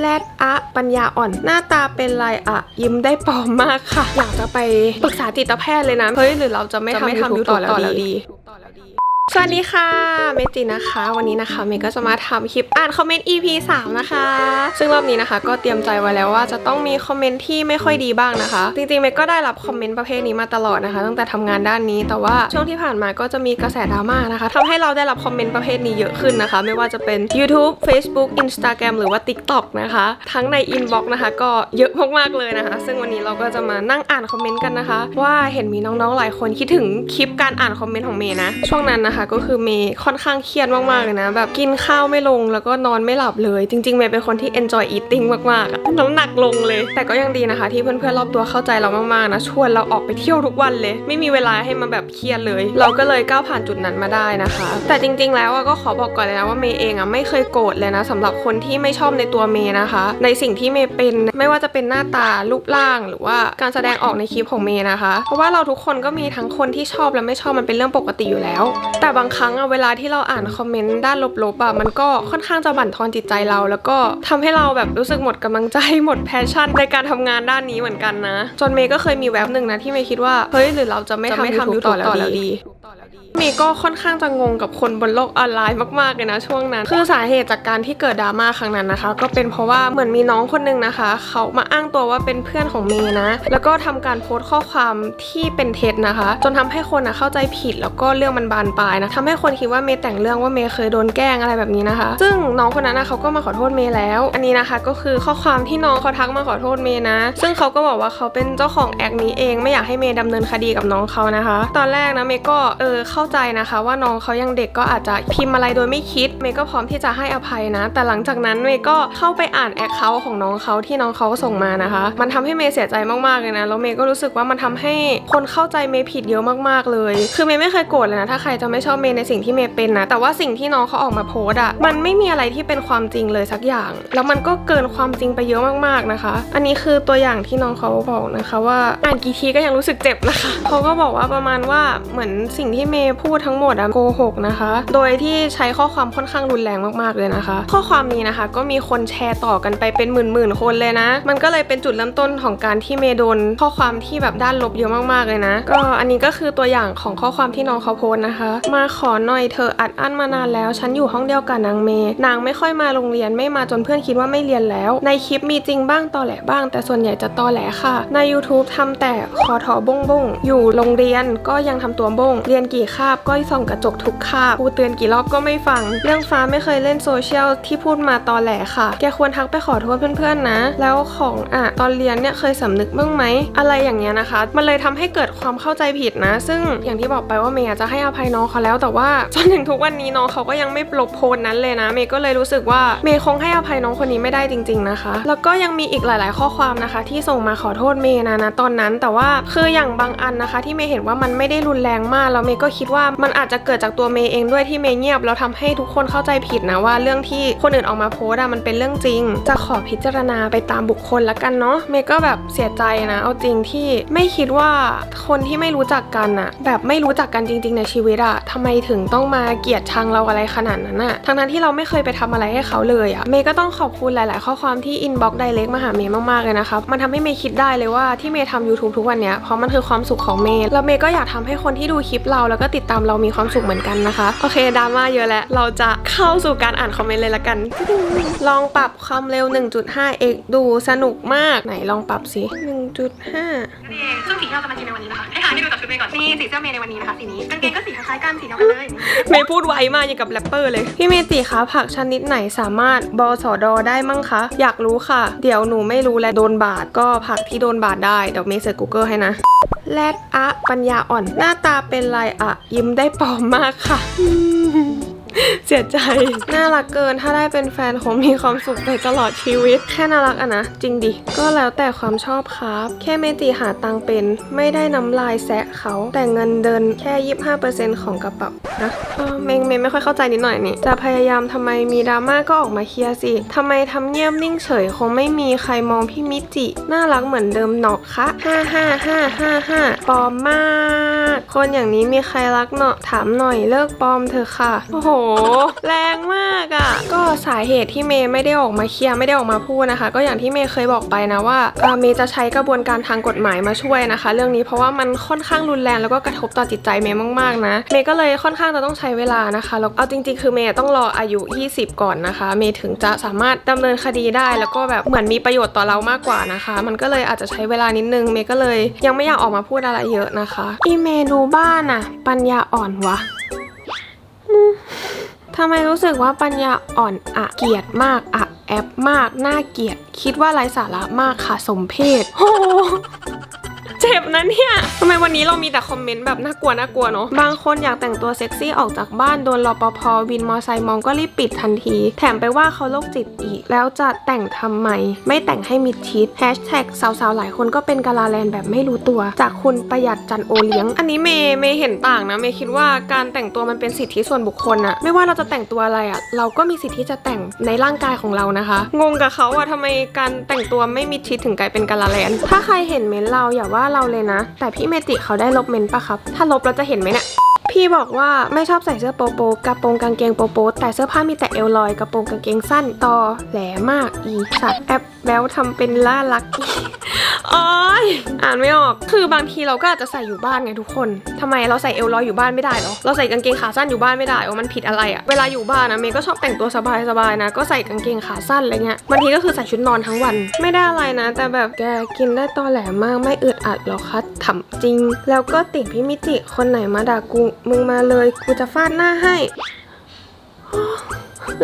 แรดอะปัญญาอ่อน หน้าตาเป็นไรอะยิ้มได้ปลอมมากค่ะ อยากจะไปปรึกษาจิตแพทย์เลยนะ เฮ้ยหรือเราจะไม่ทำยูทูบต่อแล้วลี สวัสดีค่ะเมจินะคะ วันนี้นะคะเมย์ก็จะมาทำคลิปอ่านคอมเมนต์ EP 3 นะคะ ซึ่งรอบนี้นะคะก็เตรียมใจไว้แล้วว่าจะต้องมีคอมเมนต์ที่ไม่ค่อยดีบ้างนะคะ จริงๆเมย์ก็ได้รับคอมเมนต์ประเภทนี้มาตลอดนะคะ ตั้งแต่ทำงานด้านนี้ แต่ว่าช่วงที่ผ่านมาก็จะมีกระแสดราม่านะคะทำให้เราได้รับคอมเมนต์ประเภทนี้เยอะขึ้นนะคะ ไม่ว่าจะเป็น YouTube Facebook Instagram หรือว่า TikTok นะคะ ทั้งใน Inbox นะคะก็เยอะมากๆเลยนะคะ ซึ่งวันนี้เราก็จะมานั่งอ่านคอมเมนต์กันนะคะ ว่าเห็นมีน้องๆหลายคนคิดถึงคลิปการอ่านคอมเมนต์ของเมนะช่วงนั้นนะคะก็คือเมย์ค่อนข้างเครียดมากๆเลยนะ แบบกินข้าวไม่ลงแล้วก็นอนไม่หลับเลย จริงๆเมย์เป็นคนที่ enjoy eating มากๆอะน้ำหนักลงเลย แต่ก็ยังดีนะคะ ที่เพื่อนๆรอบตัวเข้าใจเรามากๆนะชวนเราออกไปเที่ยวทุกวันเลย ไม่มีเวลาให้มาแบบเครียดเลย เราก็เลยก้าวผ่านจุดนั้นมาได้นะคะ แต่จริง ๆ แล้วก็ขอบอกก่อนเลยนะว่าเมย์เองอะไม่เคยโกรธเลยนะสำหรับคนที่ไม่ชอบในตัวเมย์นะคะ ในสิ่งที่เมย์เป็นไม่ว่าจะเป็นหน้าตารูปร่าง หรือว่าการแสดงออกในคลิปของเมย์นะคะ เพราะว่าเราทุกคนก็มีทั้งคนที่ชอบและไม่ชอบมันเป็นเรื่องปกติอยู่แล้วแต่บางครั้งอะเวลาที่เราอ่านคอมเมนต์ด้านลบๆอะมันก็ค่อนข้างจะบั่นทอนจิตใจเรา แล้วก็ทำให้เราแบบรู้สึกหมดกำลังใจหมดแพชชั่นในการทำงานด้านนี้เหมือนกันนะ จนเมย์ก็เคยมีแวบหนึ่งนะที่เมย์คิดว่าเฮ้ยหรือเราจะไม่จะไม่ทำทำยูทูบ YouTube ต่อแล้วต่อแล้วดีดีเมย์ก็ค่อนข้างจะงงกับคนบนโลกออนไลน์มากๆเลยนะช่วงนั้น คือสาเหตุจากการที่เกิดดราม่าครั้งนั้นนะคะ ก็เป็นเพราะว่าเหมือนมีน้องคนนึงนะคะ เขามาอ้างตัวว่าเป็นเพื่อนของเมย์นะ แล้วก็ทำการโพสต์ข้อความที่เป็นเท็จนะคะ จนทำให้คนนะเข้าใจผิดแล้วก็เรื่องมันบานปลายนะทำให้คนคิดว่าเมย์แต่งเรื่องว่าเมย์เคยโดนแกล้งอะไรแบบนี้นะคะ ซึ่งน้องคนนั้นนะเขาก็มาขอโทษเมย์แล้ว อันนี้นะคะก็คือข้อความที่น้องเขาทักมาขอโทษเมย์นะ ซึ่งเขาก็บอกว่าเขาเป็นเจ้าของแอคนี้เอง ไม่อยากให้เมย์ดำเนินคดีกับน้องเขานะคะ ตอนแรกนะเมย์ก็เออเข้าใจนะคะว่าน้องเขายังเด็กก็อาจจะพิมพ์อะไรโดยไม่คิด เมย์ก็พร้อมที่จะให้อภัยนะ แต่หลังจากนั้นเมย์ก็เข้าไปอ่านแอคเคาท์ของน้องเขาที่น้องเขาส่งมานะคะ มันทำให้เมย์เสียใจมากๆเลยนะ แล้วเมย์ก็รู้สึกว่ามันทำให้คนเข้าใจเมย์ผิดเยอะมากๆเลย คือเมย์ไม่เคยโกรธเลยนะ ถ้าใครจะไม่ชอบเมย์ในสิ่งที่เมย์เป็นนะ แต่ว่าสิ่งที่น้องเขาออกมาโพสอะมันไม่มีอะไรที่เป็นความจริงเลยสักอย่าง แล้วมันก็เกินความจริงไปเยอะมากๆนะคะ อันนี้คือตัวอย่างที่น้องเขาบอกนะคะ ว่าอ่านกี่ทีก็ยังรู้สึกเจ็บนะคะเขาก็บอกว่าประมาณว่าเหมือนสิ่งที่เมย์พูดทั้งหมดอะโกหกนะคะ โดยที่ใช้ข้อความค่อนข้างรุนแรงมากๆเลยนะคะ ข้อความนี้นะคะ ก็มีคนแชร์ต่อกันไปเป็นหมื่นๆคนเลยนะ มันก็เลยเป็นจุดเริ่มต้นของการที่เมย์โดนข้อความที่แบบด้านลบเยอะมากๆเลยนะ ก็อันนี้ก็คือตัวอย่างของข้อความที่น้องเขาโพสนะคะ มาขอหน่อยเธออัดอั้นมานานแล้ว ฉันอยู่ห้องเดียวกับนางเมย์นางไม่ค่อยมาโรงเรียนไม่มาจนเพื่อนคิดว่าไม่เรียนแล้ว ในคลิปมีจริงบ้างตอแหลบ้าง แต่ส่วนใหญ่จะตอแหลค่ะ ใน YouTube ทำแต่ขอถอบงบงอยู่โรงเรียนก็ยังทำตัวบงเรียนกี่คาบก็ส่องกระจกทุกคาบครูเตือนกี่รอบก็ไม่ฟัง เรื่องฟ้าไม่เคยเล่นโซเชียลที่พูดมาตอแหลค่ะ แกควรทักไปขอโทษเพื่อนๆนะ แล้วของอะตอนเรียนเนี่ยเคยสำนึกบ้างไหม อะไรอย่างเงี้ยนะคะ มันเลยทำให้เกิดความเข้าใจผิดนะ ซึ่งอย่างที่บอกไปว่าเมย์จจะให้อภัยน้องเขาแล้ว แต่ว่าจนถึงทุกวันนี้น้องเขาก็ยังไม่ลบโพสต์นั้นเลยนะ เมย์ก็เลยรู้สึกว่าเมย์คงให้อภัยน้องคนนี้ไม่ได้จริง ๆนะคะ แล้วก็ยังมีอีกหลาย ๆ ข้อความนะคะ ที่ส่งมาขอโทษเมย์นะนะตอนนั้น แต่ว่าคืออย่างบางอันนะคะ ที่เมย์เห็นว่ามันไม่ได้รุนแรงมากแล้วเมย์ก็คิดว่าว่ามันอาจจะเกิดจากตัวเมย์เองด้วยที่เมย์เงียบแล้วทำให้ทุกคนเข้าใจผิดนะว่าเรื่องที่คนอื่นออกมาโพสอะมันเป็นเรื่องจริง จะขอพิจารณาไปตามบุคคลละกันเนาะเมย์ก็แบบเสียใจนะเอาจริงที่ไม่คิดว่าคนที่ไม่รู้จักกันอะแบบไม่รู้จักกันจริง ๆ ในชีวิตอะทำไมถึงต้องมาเกลียดชังเราอะไรขนาดนั้นอะทั้งนั้นที่เราไม่เคยไปทำอะไรให้เขาเลยอะเมย์ก็ต้องขอบคุณหลาย ๆ ข้อความที่อินบ็อกซ์ไดเรกมาหาเมย์มาก ๆ เลยนะครับมันทำให้เมย์คิดได้เลยว่าที่เมย์ทำ YouTube ทุกวันเนี้ยเพราะมันคือความสุขของเมย์แล้วเมย์ก็อยากทำให้คนที่ดูคลิปเราแล้วก็ติดตามเรามีความสุขเหมือนกันนะคะ โอเคดราม่าเยอะแล้ว เราจะเข้าสู่การอ่านคอมเมนต์เลยละกัน ลองปรับความเร็ว 1.5 x ดูสนุกมากไหนลองปรับสิ 1.5นั่นเองซึ่งสีที่เราจะมากินในวันนี้นะคะให้ทานให้ดูจากชุดเมย์ก่อนนี่สีเสื้อเมย์ในวันนี้นะคะสีนี้กางเกงก็สีคล้ายๆกันสีเดียวกันเลยเมย์พูดไวมากอย่างกับแรปเปอร์เลย พี่เมติคะผักชนิดไหนสามารถบสอดอได้มั่งคะ อยากรู้ค่ะ เดี๋ยวหนูไม่รู้และโดนบาดก็ผักที่โดนบาดได้เดี๋ยวเมย์เสิร์ช Google ให้นะ แรดอะ ปัญญาอ่อน หน้าตาเป็นไรอะ ยิ้มได้ปลอมมากค่ะ เสียใจ น่ารักเกิน ถ้าได้เป็นแฟนคงมีความสุขไปตลอดชีวิต แค่น่ารักอะนะ จริงดิ ก็แล้วแต่ความชอบครับ แค่เมจิหาตังเป็น ไม่ได้น้ำลายแซะเขา แต่เงินเดินแค่ 25%ของกระเป๋านะเออเมงเมงไม่ค่อยเข้าใจนิดหน่อยนี่ จะพยายามทำไมมีดราม่าก็ออกมาเคลียร์สิทำไมทำเงียบนิ่งเฉย คงไม่มีใครมองพี่มิจิ น่ารักเหมือนเดิมหนอกคะห้าห้าห้าห้าห้าปลอมมาก คนอย่างนี้มีใครรักเนาะถามหน่อยเลิกปลอมเถอะค่ะ โอ้โหแรงมากอะ่ะ ก็สาเหตุที่เมย์ไม่ได้ออกมาเคลียร์ไม่ได้ออกมาพูดนะคะ ก็อย่างที่เมย์เคยบอกไปนะว่าเมย์จะใช้กระบวนการทางกฎหมายมาช่วยนะคะ เรื่องนี้เพราะว่ามันค่อนข้างรุนแรงแล้วก็กระทบต่อจิตใจเมย์มากๆนะ เมย์ก็เลยค่อนข้างจะต้องใช้เวลานะคะแล้วเอาจริง ๆ คือเมย์ต้องรออายุ 20 ก่อนนะคะ เมย์ถึงจะสามารถดำเนินคดีได้แล้วก็แบบเหมือนมีประโยชน์ต่อเรามากกว่านะคะ มันก็เลยอาจจะใช้เวลานิดนึง เมย์ก็เลยยังไม่อยากออกมาพูดอะไรเยอะนะคะ อีเมย์ดูบ้านอะปัญญาอ่อนวะ ทำไมรู้สึกว่าปัญญาอ่อนอะเกลียดมากอะแอบมากน่าเกลียด คิดว่าไร้สาระมากค่ะสมเพศโอ้ เจ็บนะเนี่ยทำไมวันนี้เรามีแต่คอมเมนต์แบบน่ากลัวน่ากลัวเนาะบางคนอยากแต่งตัวเซ็กซี่ออกจากบ้านโดนรปภวินมอไซค์มองก็รีบปิดทันที แถมไปว่าเขาโรคจิตอีก แล้วจะแต่งทำไม ไม่แต่งให้มิดชิดแฮชแท็กสาวๆหลายคนก็เป็นกาลาแลนแบบไม่รู้ตัว จากคุณประหยัดจันโอเลี้ยง อันนี้เมย์เมย์เห็นต่างนะเมย์คิดว่าการแต่งตัวมันเป็นสิทธิส่วนบุคคลอะไม่ว่าเราจะแต่งตัวอะไรอะเราก็มีสิทธิจะแต่งในร่างกายของเรานะคะ งงกับเขาอะทำไมการแต่งตัวไม่มิดชิดถึงกลายเป็นกาลาแลนถ้าใครเห็นเมนเราอย่าว่าเราเลยนะ แต่พี่เมติเขาได้ลบเมนปะครับ ถ้าลบเราจะเห็นไหมเนี่ยพี่บอกว่าไม่ชอบใส่เสื้อโปโปกระโปรงกางเกงโปโปแต่เสื้อผ้ามีแต่เอวลอยกระโปรงกางเกงสั้นตอแหลมากอีสัตว์แอปแบลทำเป็นล่ารัก อ้ยอ่านไม่ออก คือบางทีเราก็อาจจะใส่อยู่บ้านไงทุกคนทำไมเราใส่เอวลอยอยู่บ้านไม่ได้หรอ เราใส่กางเกงขาสั้นอยู่บ้านไม่ได้เหรอมันผิดอะไรอะเวลาอยู่บ้านนะเมย์ก็ชอบแต่งตัวสบายๆนะ ก็ใส่กางเกงขาสั้นอะไรเงี้ย บางทีก็คือใส่ชุดนอนทั้งวัน ไม่ได้อะไรนะ แต่แบบแกกินได้ตอแหลมากไม่อึดอัดหรอคะถามจริง แล้วก็ติ่งพี่มิจิคนไหนมาด่ากู มึงมาเลย กูจะฟาดหน้าให้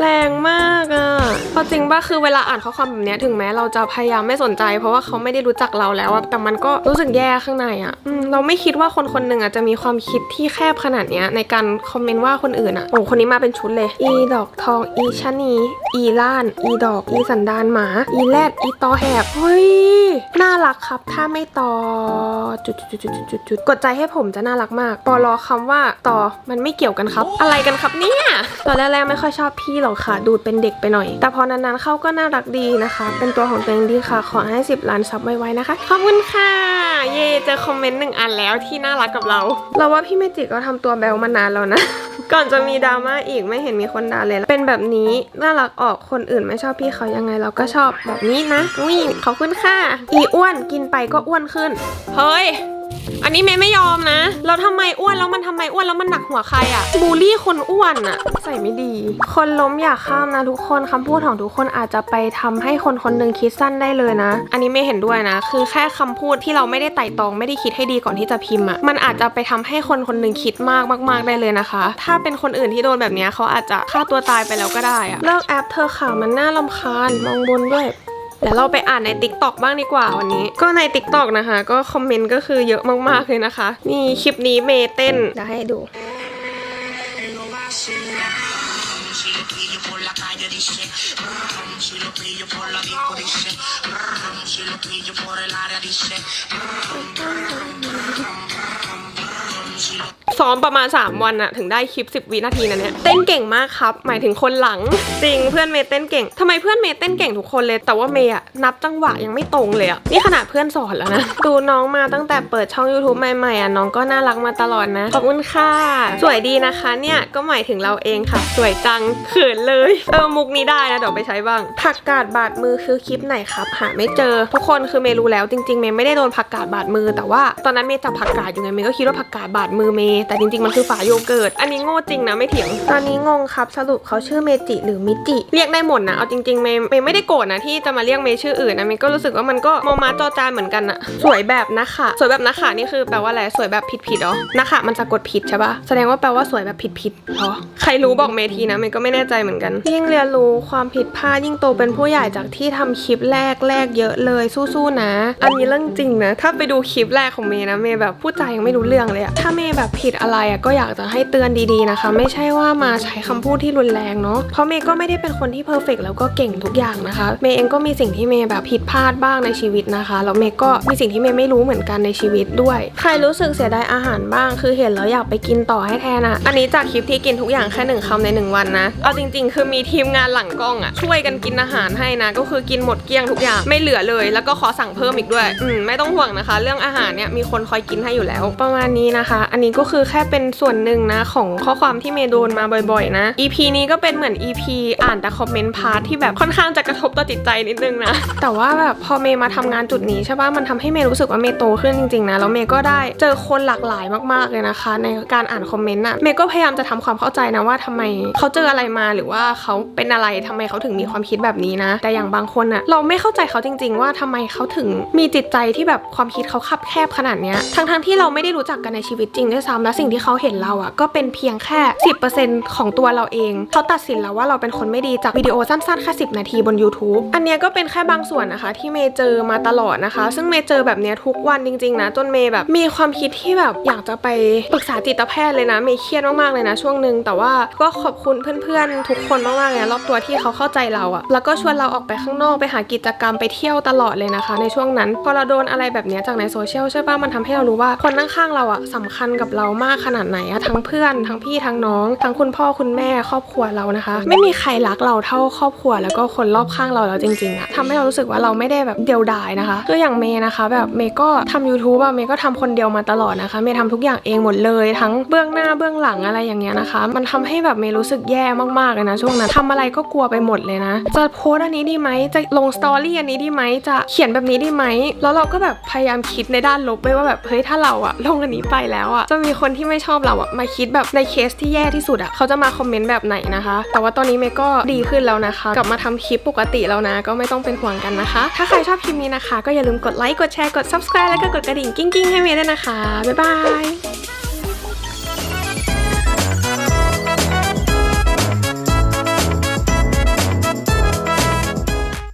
แรงมากอะเอจริงป่ะคือเวลาอ่านข้อความแบบนี้ถึงแม้เราจะพยายามไม่สนใจ เพราะว่าเขาไม่ได้รู้จักเราแล้วอะแต่มันก็รู้สึกแย่ข้างในอะเราไม่คิดว่าคนคนหนึ่งอะจะมีความคิดที่แคบขนาดเนี้ยในการคอมเมนต์ว่าคนอื่นอะโอ้คนนี้มาเป็นชุดเลย อีดอกทอง อีชะนี อีล้าน อีดอก อีสันดานหมา อีแรดอีตอแหบเฮ้ยน่ารักครับ ถ้าไม่ต่อจุดจุดจุดจุดจุดจุดกดใจให้ผมจะน่ารักมากปอลอคำว่าต่อมันไม่เกี่ยวกันครับ อะไรกันครับเนี่ยตอนแรกๆไม่ค่อยชอบพี่หรอกค่ะ ดูดเป็นเด็กไปหน่อย แต่พอนานๆเข้าก็น่ารักดีนะคะ เป็นตัวของตัวเองดีค่ะ ขอให้ 10 ล้านซับไวๆนะคะ ขอบคุณค่ะ เย่เจอคอมเมนต์หนึ่งอันแล้วที่น่ารักกับเรา เราว่าพี่เมจิก็ทำตัวแบลมานานแล้วนะ ก่อนจะมีดราม่าอีกไม่เห็นมีคนด่าเลย เป็นแบบนี้น่ารักออกคนอื่นไม่ชอบพี่เขายังไงเราก็ชอบแบบนี้นะอุ้ยขอบคุณค่ะ อีอ้วนกินไปก็อ้วนขึ้น เฮ้ย อันนี้เมย์ไม่ยอมนะแล้วทำไมอ้วนแล้วมันทำไมอ้วนแล้วมันหนักหัวใครอะบูลลี่คนอ้วนอะใส่ไม่ดี คนล้มอย่าข้ามนะทุกคนคำพูดของทุกคนอาจจะไปทำให้คนคนหนึงคิดสั้นได้เลยนะ อันนี้ไม่เห็นด้วยนะ คือแค่คำพูดที่เราไม่ได้ไต่ตรองไม่ได้คิดให้ดีก่อนที่จะพิมพ์อะมันอาจจะไปทำให้คนคนหนึงคิดมากมาก ๆได้เลยนะคะ ถ้าเป็นคนอื่นที่โดนแบบเนี้ยเขาอาจจะฆ่าตัวตายไปแล้วก็ได้อะเลิกแอปเธอค่ะมันน่ารำคาญมองบนด้วย เดี๋ยวเราไปอ่านใน t ิ k t o k บ้างดีกว่าวันนี้ ก็ใน t ิ k t o k นะคะ ก็คอมเมนต์ก็คือเยอะมากๆเลยนะคะ นี่คลิปนี้เมย์เต้นเดี๋ยวให้ดู ซ้อมประมาณ 3 วันอะถึงได้คลิป 10 วินาทีนะเนี่ยเต้นเก่งมากครับ หมายถึงคนหลัง จริงเพื่อนเมย์เต้นเก่งทำไมเพื่อนเมย์เต้นเก่งทุกคนเลย แต่ว่าเมย์อะนับจังหวะยังไม่ตรงเลยอะนี่ขนาดเพื่อนสอนแล้วนะ ดูน้องมาตั้งแต่เปิดช่อง YouTube ใหม่ๆอะน้องก็น่ารักมาตลอดนะ ขอบคุณค่ะ สวยดีนะคะเนี่ยก็หมายถึงเราเองค่ะ สวยจังเขินเลยเออมุกนี้ได้นะเดี๋ยวไปใช้บ้าง ผักกาดบาดมือคือคลิปไหนครับ หาไม่เจอทุกคนคือเมย์รู้แล้วจริงๆเมย์ไม่ได้โดนผักกาดบาดมือ แต่ว่าตอนนั้นเมย์จับผักกาดอยู่ไงเมย์ก็คิดว่าผักกาดบาดมือเมย์แต่จริงๆ มันคือฝาโยเกิร์ต อันนี้โง่จริงนะไม่เถียง ตอนนี้งงครับสรุปเขาชื่อเมจิหรือมิจิ เรียกได้หมดนะ เอาจริงๆ เมย์เมย์ไม่ได้โกรธนะที่จะมาเรียกเมย์ชื่ออื่นนะเมย์ก็รู้สึกว่ามันก็มอมาจอจานเหมือนกันอะสวยแบบนะคะสวยแบบนะคะนี่คือแปลว่าอะไร สวยแบบผิดผิดๆเหรอนะคะมันจะกดผิดใช่ปะแสดงว่าแปลว่าสวยแบบผิดผิดๆเหรอ ใครรู้บอกเมย์ทีนะเมย์ก็ไม่แน่ใจเหมือนกัน ยิ่งเรียนรู้ความผิดพลาดยิ่งโตเป็นผู้ใหญ่จากที่ทำคลิปแรกแรกเยอะเลยสู้ๆนะ อันนี้เรื่องจริงนะ ถ้าไปดูคลิปแรกของเมย์นะเมย์แบบพูดใจายังไม่รู้เรื่องเลยอะถ้าเมย์แบบผิดอะไรอะก็อยากจะให้เตือนดีๆนะคะ ไม่ใช่ว่ามาใช้คำพูดที่รุนแรงเนาะเพราะเมย์ก็ไม่ได้เป็นคนที่เพอร์เฟกแล้วก็เก่งทุกอย่างนะคะ เมย์เองก็มีสิ่งที่เมย์แบบผิดพลาดบ้างในชีวิตนะคะแล้วเมย์ก็มีสิ่งที่เมย์ไม่รู้เหมือนกันในชีวิตด้วย ใครรู้สึกเสียดายอาหารบ้าง คือเห็นแล้วอยากไปกินต่อให้แทนอะอันนี้จากคลิปที่กินทุกอย่างแค่หนึ่งคำในหนึ่งวันนะเอาจริง ๆ คือมีทีมงานหลังกล้องอะช่วยกันกินอาหารให้นะ ก็คือกินหมดเกลี้ยงทุกอย่างไม่เหลือเลย แล้วก็ขอสั่งเพิ่มอีกด้วย อืมไม่ต้องห่วงนะคะ เรื่องอาหารเนี่ยมีคนคอยกินให้อยู่แล้ว ประมาณนี้นะคะอันนี้ก็คือแค่เป็นส่วนหนึ่งนะของข้อความที่เมย์โดนมาบ่อยๆ นะ EP นี้ก็เป็นเหมือน EP อ่านแต่คอมเมนต์พาร์ทที่แบบค่อนข้างจะกระทบต่อจิตใจนิดนึงนะ แต่ว่าแบบพอเมย์มาทำงานจุดนี้ใช่ป่ะมันทำให้เมย์รู้สึกว่าเมย์โตขึ้นจริงๆนะแล้วเมย์ก็ได้เจอคนหลากหลายมากๆเลยนะคะ ในการอ่านคอมเมนต์อะเมย์ก็พยายามจะทำความเข้าใจนะว่าทำไมเขาเจออะไรมาหรือว่าเขาเป็นอะไรทำไมเขาถึงมีความคิดแบบนี้นะ แต่อย่างบางคนอะเราไม่เข้าใจเขาจริง ๆ ว่าทำไมเขาถึงมีจิตใจที่แบบความคิดเขาคับแคบขนาดเนี้ยทั้งๆที่เราไม่ได้รู้จักกันในชีวิตจริงด้วยซ้ำและสิ่งที่เขาเห็นเราอะก็เป็นเพียงแค่ 10%ของตัวเราเอง เขาตัดสินแล้วว่าเราเป็นคนไม่ดีจากวิดีโอสั้นๆแค่10 นาทีบน YouTube อันเนี้ยก็เป็นแค่บางส่วนนะคะ ที่เมย์เจอมาตลอดนะคะ ซึ่งเมย์เจอแบบนี้ทุกวันจริง ๆ นะ จนเมย์แบบมีความคิดที่แบบอยากจะไปปรึกษาจิตแพทย์เลยนะ เมย์เครียดมากๆเลยนะช่วงหนึ่งแต่ว่าก็ขอบคุณเพื่อนๆ ทุกคนมากๆเลยนะรอบตัวที่เขาเข้าใจเราอะแล้วก็ชวนเราออกไปข้างนอกไปหากิจกรรมไปเที่ยวตลอดเลยนะคะ ในช่วงนั้นพอเราโดนอะไรแบบนี้จากในโซเชียลใช่ป่ะมันทำให้เรารู้ว่าคนข้างๆเราอะสำคัญกับเรามากขนาดไหนอะทั้งเพื่อนทั้งพี่ทั้งน้อง ทั้งคุณพ่อคุณแม่ครอบครัวเรานะคะ ไม่มีใครรักเราเท่าครอบครัวแล้วก็คนรอบข้างเราแล้วจริงๆอะทำให้เรารู้สึกว่าเราไม่ได้แบบเดียวดายนะคะคืออย่างเมย์นะคะ แบบเมย์ก็ทำ YouTube อะเมย์ก็ทำคนเดียวมาตลอดนะคะเมย์ทำทุกอย่างเองหมดเลยทั้งเบื้องหน้าเบื้องหลังอะไรอย่างเงี้ยนะคะ มันทำให้แบบเมย์รู้สึกแย่มากๆเลยนะช่วงนั้นทำอะไรก็กลัวไปหมดเลยนะ จะโพสต์อันนี้ดีไหมจะลงสตอรี่อันนี้ดีไหมจะเขียนแบบนี้ดีไหมแล้วเราก็แบบพยายามคิดในด้านลบด้วยว่าแบบเฮ้ยถ้าเราอะลงอันนี้ไปแล้วอะจะมีคนที่ไม่ชอบเราอะมาคิดแบบในเคสที่แย่ที่สุดอะเขาจะมาคอมเมนต์แบบไหนนะคะ แต่ว่าตอนนี้เมย์ก็ดีขึ้นแล้วนะคะ กลับมาทำคลิปปกติแล้วนะ ก็ไม่ต้องเป็นห่วงกันนะคะ ถ้าใครชอบคลิปนี้นะคะ ก็อย่าลืมกดไลค์กดแชร์กด subscribe แล้วก็กดกระดิ่งกิ้งๆให้เมย์ด้วยนะคะบ๊ายบาย